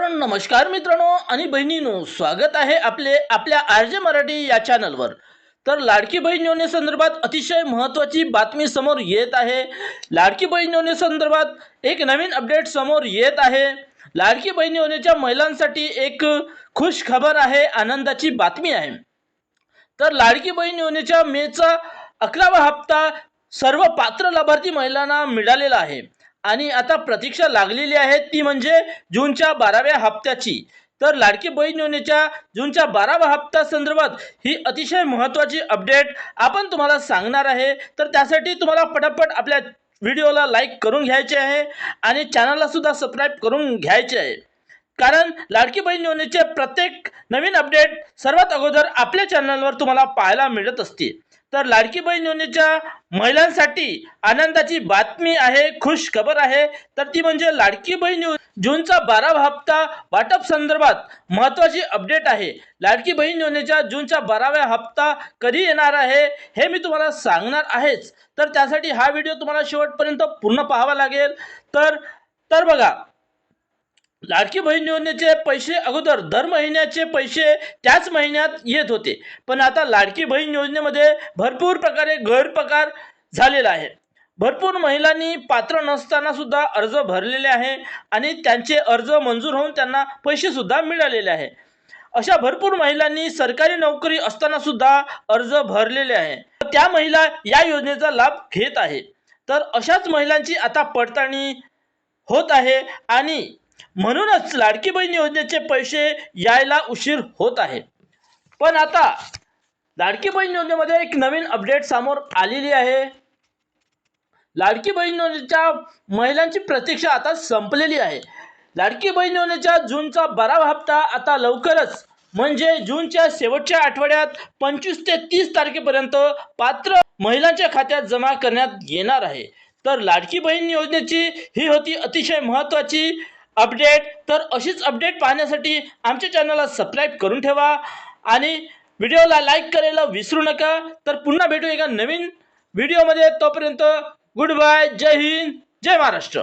तर नमस्कार मित्रांनो आणि बहिणींनो स्वागत आहे आपले आपल्या आर जे मराठी या चॅनलवर तर लाडकी बहीण योजनेसंदर्भात अतिशय महत्त्वाची बातमी समोर येत आहे. लाडकी बहीण योजनेसंदर्भात एक नवीन अपडेट समोर येत आहे. लाडकी बहीण योजनेच्या महिलांसाठी एक खुश खबर आहे आनंदाची बातमी आहे. तर लाडकी बहीण योजनेच्या मेचा अकरावा हप्ता सर्व पात्र लाभार्थी महिलांना मिळालेला आहे. आणि आता प्रतीक्षा लागलेली आहे ती म्हणजे जूनच्या बाराव्या हप्त्याची. तर लाडकी बहीण योजनेच्या जूनच्या बाराव्या हप्ता संदर्भात ही अतिशय महत्त्वाची अपडेट आपण तुम्हाला सांगणार आहे. तर त्यासाठी तुम्हाला पटापट आपल्या व्हिडिओला लाईक करून घ्यायचे आहे आणि चॅनलला सुद्धा सबस्क्राईब करून घ्यायचे आहे. कारण लाडकी बहीण योजनेचे प्रत्येक नवीन अपडेट सर्वात अगोदर आपल्या चॅनलवर तुम्हाला पाहायला मिळत असते तर लाडकी बहीण योजनेच्या महिलांसाठी आनंदाची बातमी आहे खुश खबर आहे. तर ती म्हणजे लाडकी बहीण यो- जूनचा बारावा हप्ता वाटप संदर्भात महत्त्वाची अपडेट आहे. लाडकी बहीण योजनेच्या जूनचा बाराव्या हप्ता कधी येणार आहे हे मी तुम्हाला सांगणार आहेच. तर त्यासाठी हा व्हिडिओ तुम्हाला शेवटपर्यंत पूर्ण पाहावा लागेल. तर तर बघा लाडकी बहीण योजनेचे पैसे अगोदर दर महिन्याचे पैसे त्याच महिन्यात येत होते. पण आता लाडकी बहीण योजनेमध्ये भरपूर प्रकारे गैरप्रकार झालेला आहे. भरपूर महिलांनी पात्र नसताना सुद्धा अर्ज भरलेले आहे आणि त्यांचे अर्ज मंजूर होऊन त्यांना पैसे सुद्धा मिळालेले आहे. अशा भरपूर महिलांनी सरकारी नोकरी असताना सुद्धा अर्ज भरलेले आहे. त्या महिला या योजनेचा लाभ घेत आहे. तर अशाच महिलांची आता पडताळणी होत आहे आणि म्हणूनच लाडकी बहीण योजनेचे पैसे यायला उशीर होत आहे पण आता लाडकी बहीण योजनेमध्ये एक नवीन अपडेट समोर आलेली आहे. लाडकी बहीण योजनेच्या महिलांची प्रतीक्षा आता संपलेली आहे. लाडकी बहीण योजनेच्या जूनचा बारावा हप्ता आता लवकरच म्हणजे जूनच्या शेवटच्या आठवड्यात पंचवीस ते तीस तारखेपर्यंत पात्र महिलांच्या खात्यात जमा करण्यात येणार आहे. तर लाडकी बहीण योजनेची ही होती अतिशय महत्त्वाची अपडेट तर अशीच अपडेट पाहण्यासाठी आमच्या चॅनलला सबस्क्राईब करून ठेवा आणि व्हिडिओला लाईक करायला विसरू नका. तर पुन्हा भेटू एका नवीन व्हिडिओमध्ये. तोपर्यंत गुड बाय जय हिंद जय महाराष्ट्र.